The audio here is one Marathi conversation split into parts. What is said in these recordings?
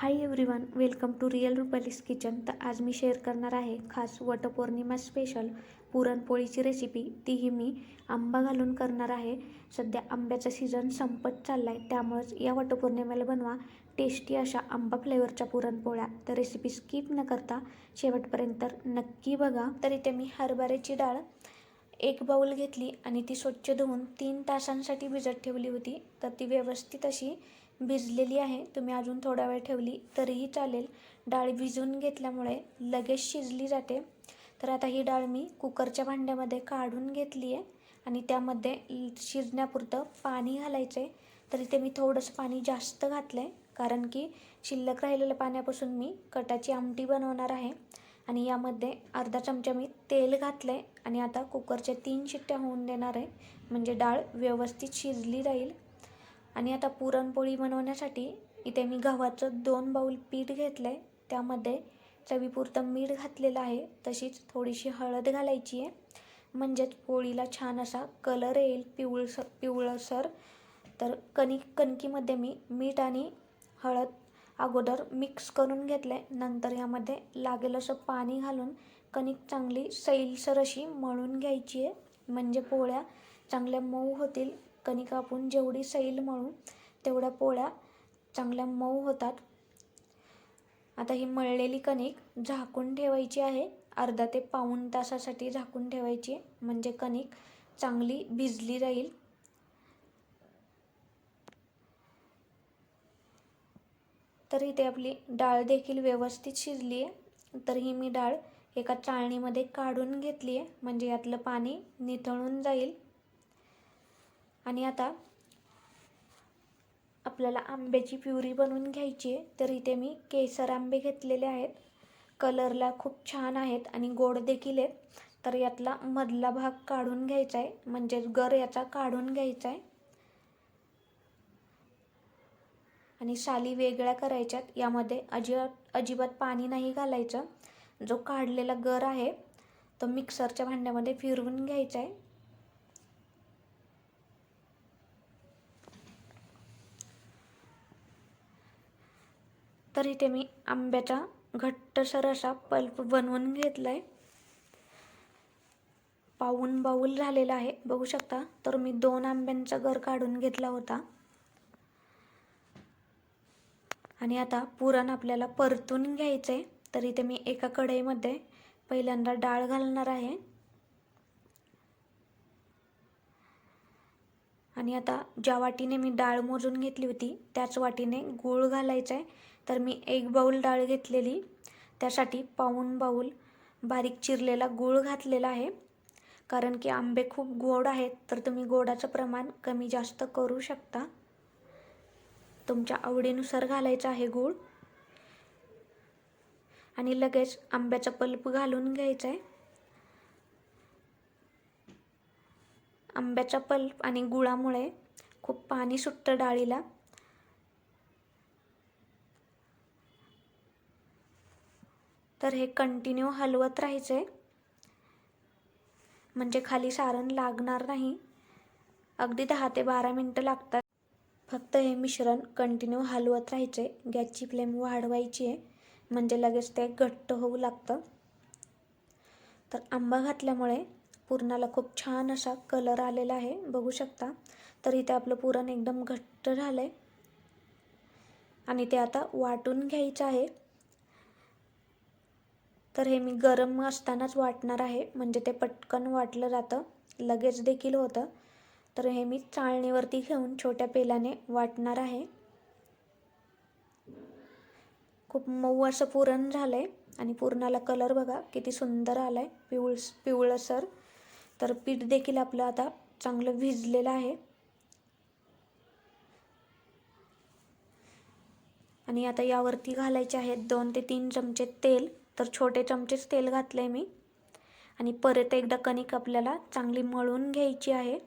Hi everyone welcome to real Rupali's kitchen तर आज मी शेअर करणार आहे खास वटपौर्णिमा स्पेशल पुरणपोळीची रेसिपी तीही मी आंबा घालून करणार आहे. सध्या आंब्याचा सीझन संपत चालला आहे त्यामुळेच या वटपौर्णिमेला बनवा टेस्टी अशा आंबा फ्लेवरच्या पुरणपोळ्या. तर रेसिपी स्किप न करता शेवटपर्यंत नक्की बघा. तर इथे मी हरभऱ्याची डाळ एक बाऊल घेतली आणि ती स्वच्छ धुवून तीन तासांसाठी भिजत ठेवली होती. तर ती व्यवस्थित अशी भिजलेली आहे. तुम्ही अजून थोडा वेळ ठेवली तरीही चालेल. डाळ भिजवून घेतल्यामुळे लगेच शिजली जाते. तर आता ही डाळ मी कुकरच्या भांड्यामध्ये काढून घेतली आहे आणि त्यामध्ये शिजण्यापुरतं पाणी घालायचं आहे तर इथे मी थोडंसं पाणी जास्त घातलं आहे कारण की शिल्लक राहिलेल्या पाण्यापासून मी कटाची आमटी बनवणार आहे. आणि यामध्ये अर्धा चमचा मी तेल घातलं आहे आणि आता कुकरच्या तीन शिट्ट्या होऊन देणार आहे. म्हणजे डाळ व्यवस्थित शिजली जाईल. आणि आता पुरणपोळी बनवण्यासाठी इथे मी गव्हाचं दोन बाऊल पीठ घेतलं आहे त्यामध्ये चवीपुरतं मीठ घातलेलं आहे. तशीच थोडीशी हळद घालायची आहे. म्हणजेच पोळीला छान असा कलर येईल पिवळसर पिवळसर तर कणिक कणकीमध्ये मी मीठ आणि हळद अगोदर मिक्स करून घेतलं आहे नंतर यामध्ये लागेल असं पाणी घालून कणिक चांगली सैलसर अशी मळून घ्यायची आहे. म्हणजे पोळ्या चांगल्या मऊ होतील. कणिक आपण जेवढी सैल मळू तेवढ्या पोळ्या चांगल्या मऊ होतात. आता ही मळलेली कणिक झाकून ठेवायची आहे. अर्धा ते पाऊण तासासाठी झाकून ठेवायची. आहे म्हणजे कणिक चांगली भिजली राहील. तर इथे आपली डाळ देखील व्यवस्थित शिजली आहे तर ही मी डाळ एका चाळणीमध्ये काढून घेतली आहे म्हणजे यातलं पाणी निथळून जाईल. आणि आता आपल्याला आंब्याची प्युरी बनवून घ्यायची आहे. तर इथे मी केसर आंबे घेतलेले आहेत. कलरला खूप छान आहेत आणि गोड देखील आहेत. तर यातला मधला भाग काढून घ्यायचा आहे. म्हणजेच गर याचा काढून घ्यायचा आहे. आणि साली वेगळ्या करायच्यात. यामध्ये अजिबात अजिबात पाणी नाही घालायचं. जो काढलेला गर आहे तो मिक्सरच्या भांड्यामध्ये फिरवून घ्यायचा आहे. तर इथे मी आंब्याचा घट्टसर असा पल्प बनवून घेतला आहे पाऊन बाऊल झालेला आहे. बघू शकता तर मी दोन आंब्यांचा गर काढून घेतला होता. आणि आता पुरण आपल्याला परतून घ्यायचं आहे तर इथे मी एका कढईमध्ये पहिल्यांदा डाळ घालणार आहे. आणि आता ज्या वाटीने मी डाळ मोजून घेतली होती त्याच वाटीने गूळ घालायचा आहे तर मी एक बाऊल डाळ घेतलेली. त्यासाठी पाऊण बाऊल बारीक चिरलेला गूळ घातलेला आहे. कारण की आंबे खूप गोड आहेत तर तुम्ही गोडाचं प्रमाण कमी जास्त करू शकता. तुमच्या आवडीनुसार घालायचं आहे गूळ. आणि लगेच आंब्याचा पल्प घालून घ्यायचा आहे आंब्याचा पल्प आणि गुळामुळे खूप पाणी सुटतं डाळीला. तर हे कंटिन्यू हलवत राहायचे म्हणजे खाली सारण लागणार नाही. अगदी दहा ते बारा मिनटं लागतात. फक्त हे मिश्रण कंटिन्यू हलवत राहायचे गॅसची फ्लेम वाढवायची आहे. म्हणजे लगेच ते घट्ट होऊ लागतं. तर आंबा घातल्यामुळे पुरणाला खूप छान असा कलर आलेला आहे. बघू शकता. तर इथे आपलं पुरण एकदम घट्ट झालं आहे आणि ते आता वाटून घ्यायचं आहे. तर हे मी गरम असतानाच वाटणार आहे. म्हणजे ते पटकन वाटलं जातं. लगेच देखील होतं. तर हे मी चाळणीवरती घेऊन छोट्या पेलाने वाटणार आहे. खूप मऊ असं पुरण झालं आहे आणि पुरणाला कलर बघा किती सुंदर आला आहे पिवळ पिवळसर तर पीठ देखील आपलं आता चांगलं भिजलेलं आहे. आणि आता यावरती घालायचे आहेत दोन ते तीन चमचे तेल. तर छोटे चमचेच तेल घातले मी. आणि परत एकदा कणिक आपल्याला चांगली मळून घ्यायची आहे.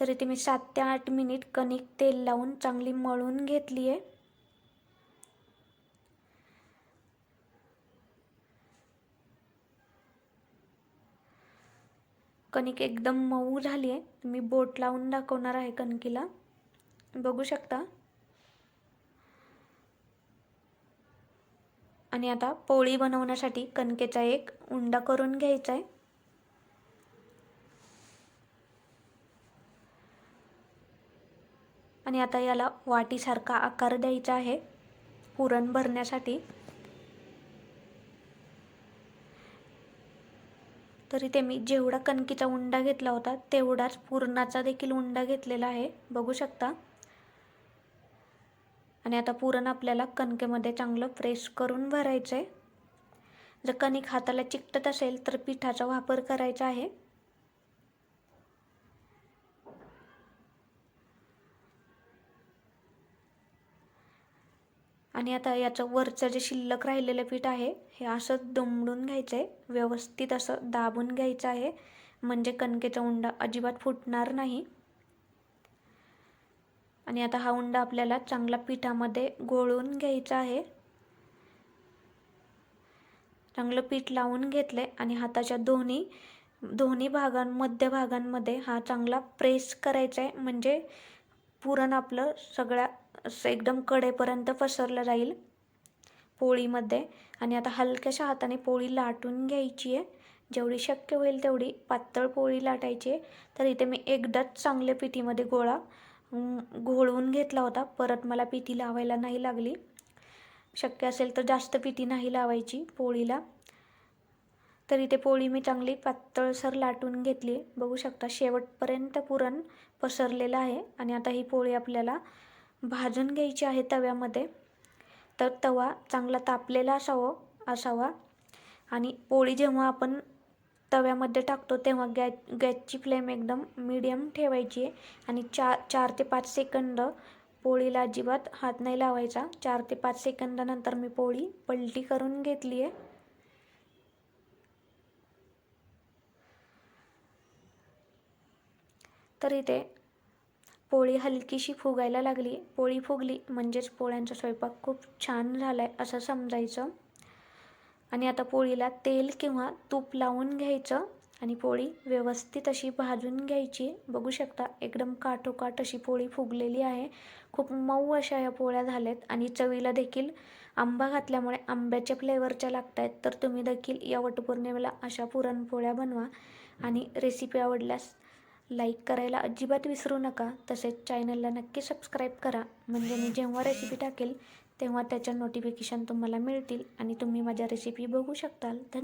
तर इथे मी सात ते आठ मिनिट कणिक तेल लावून चांगली मळून घेतली आहे कणिक एकदम मऊ झाली आहे मी बोट लावून दाखवणार आहे कणकीला. बघू शकता? आणि आता पोळी बनवण्यासाठी कणकेचा एक उंडा करून घ्यायचा आहे आणि आता याला वाटीसारखा आकार द्यायचा आहे. पुरण भरण्यासाठी. तरी ते मी जेवढा कणकीचा उंडा घेतला होता तेवढाच पुरणाचा देखील उंडा घेतलेला आहे. बघू शकता. आणि आता पुरण आपल्याला कणकेमध्ये चांगलं प्रेस करून भरायचं आहे जर कणिक हाताला चिकटत असेल तर पिठाचा वापर करायचा आहे. आणि आता याचं वरचं जे शिल्लक राहिलेलं पीठ आहे हे असं दुमडून घ्यायचं आहे व्यवस्थित असं दाबून घ्यायचं आहे. म्हणजे कणकेचा उंडा अजिबात फुटणार नाही. आणि आता हा उंडा आपल्याला चांगला पिठामध्ये गोळून घ्यायचा आहे. चांगलं पीठ लावून घेतलं आणि हाताच्या दोन्ही दोन्ही भागां मध्य भागांमध्ये हा चांगला प्रेस करायचा आहे. म्हणजे पुरण आपलं सगळ्या असं एकदम कडेपर्यंत पसरलं जाईल पोळीमध्ये. आणि आता हलक्याशा हाताने पोळी लाटून घ्यायची आहे. जेवढी शक्य होईल तेवढी पातळ पोळी लाटायची आहे. तर इथे मी एकदाच चांगल्या पिठीमध्ये गोळा घोळवून घेतला होता. परत मला पिठी लावायला नाही लागली. शक्य असेल तर जास्त पिठी नाही लावायची पोळीला. तर इथे पोळी मी चांगली पातळसर लाटून घेतली. बघू शकता शेवटपर्यंत पुरण पसरलेलं आहे आणि आता ही पोळी आपल्याला भाजून घ्यायची आहे तव्यामध्ये. तर तवा चांगला तापलेला असावं असावा. आणि पोळी जेव्हा आपण तव्यामध्ये टाकतो तेव्हा गॅ गॅसची फ्लेम एकदम मीडियम ठेवायची आहे. आणि चार चार ते पाच सेकंद पोळीला अजिबात हात नाही लावायचा. चार ते पाच सेकंदानंतर मी पोळी पलटी करून घेतली आहे. तर इथे पोळी हलकीशी फुगायला लागली. पोळी फुगली म्हणजेच पोळ्यांचा स्वयंपाक खूप छान झाला आहे असं समजायचं. आणि आता पोळीला तेल किंवा तूप लावून घ्यायचं आणि पोळी व्यवस्थित अशी भाजून घ्यायची. बघू शकता एकदम काठोकाठ अशी पोळी फुगलेली आहे. खूप मऊ अशा या पोळ्या झाल्यात आणि चवीला देखील आंबा घातल्यामुळे आंब्याच्या फ्लेवरच्या लागत आहेत तर तुम्ही देखील या वटपौर्णिमेला अशा पुरणपोळ्या बनवा आणि रेसिपी आवडल्यास लाईक करायला अजिबात विसरू नका. तसेच चॅनलला नक्की सबस्क्राईब करा. म्हणजे मी जेव्हा रेसिपी टाकेल तेव्हा त्याच्या नोटिफिकेशन तुम्हाला मिळतील आणि तुम्ही माझ्या रेसिपी बघू शकताल. धन्य